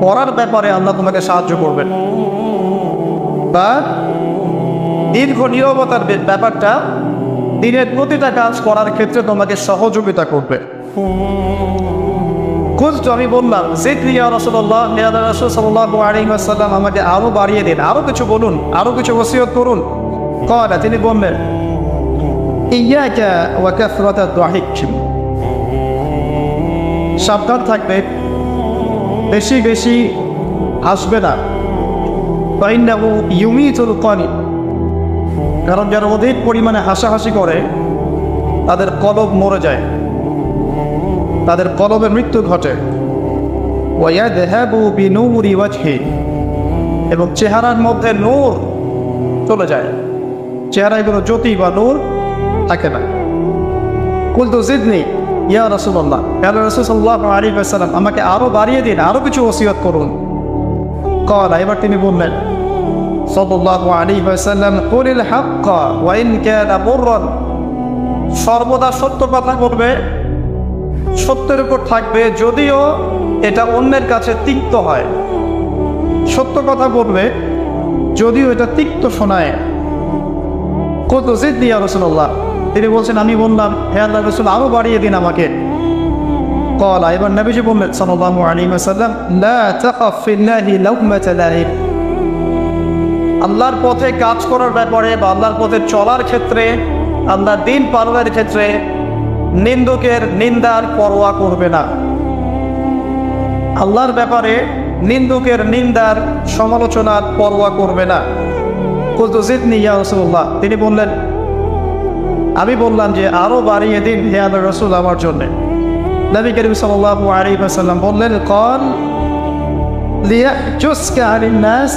করার ব্যাপারে আল্লাহ তোমাকে সাহায্য করবেন। বা দীর্ঘ নীরবতার ব্যাপারটা দিনের প্রতিটা কাজ করার ক্ষেত্রে তোমাকে সহযোগিতা করবে। খুঁজতো আমি বললাম জিক্রিয়া রসল্লাহ রসুল সাল্লাহ আলিমাসাল্লাম আমাকে আরও বাড়িয়ে দিন আরও কিছু বলুন আরও কিছু ওসিয়ত করুন। কয়টা তিনি বললেন, ইয়াকা ওয়াকাফরাতা দাহিক। সাবধান থাকবে। বেশি বেশি হাসবে না। ফাইন্নাহু ইউমিতুল কানি কারণ যারা অধিক পরিমাণে হাসাহাসি করে, তাদের কলব মরে যায়। তাদের কলবের মৃত্যু ঘটে। ওয়ায়াদহাবু বিনূরি ওয়াজহি। এবং চেহারার মধ্যে নূর চলে যায়। চেহারায় কোনো জ্যোতি বা নূর থাকে না। কুলতু জিদনি ইয়া রাসূলুল্লাহ ইয়া রাসূলুল্লাহ আলাইহি ওয়াসাল্লাম আমাকে আরও বাড়িয়ে দিন, আরও কিছু ওসিয়ত করুন। কলা এবার তিনি বললেন সর্বদা সত্য কথা বলবে, সত্যের উপর থাকবে, যদিও এটা অন্যের কাছে তিক্ত হয়। সত্য কথা বলবে, যদিও এটা তিক্ত শোনায়। কত জিদ দিয়া রসুল্লাহ তিনি বলছেন, আমি বললাম, হে আল্লাহ রসুল, আরও বাড়িয়ে দিন আমাকে। কলা, এবার নবীজি বললেন, সাল্লাল্লাহু আলাইহি ওয়াসাল্লাম, লা তাকাফ ফিল্লাহি লাউমাতা লাইব। আল্লাহর পথে কাজ করার ব্যাপারে বা আল্লাহর পথে চলার ক্ষেত্রে আল্লাহর দিন পালনের ক্ষেত্রে নিন্দুকের নিন্দার পরোয়া করবে না। আল্লাহর ব্যাপারে নিন্দুকের নিন্দার সমালোচনার পরোয়া করবে না। কুলতু জিদনি ইয়া রাসূলুল্লাহ। তিনি বললেন আমি বললাম যে আরও বাড়িয়ে দিন হে আল্লাহ রসুল আমার জন্য। নবী করিম সাল্লাহ আলী আসাল্লাম বললেন, কল লিয়াজুসকা আলী নাস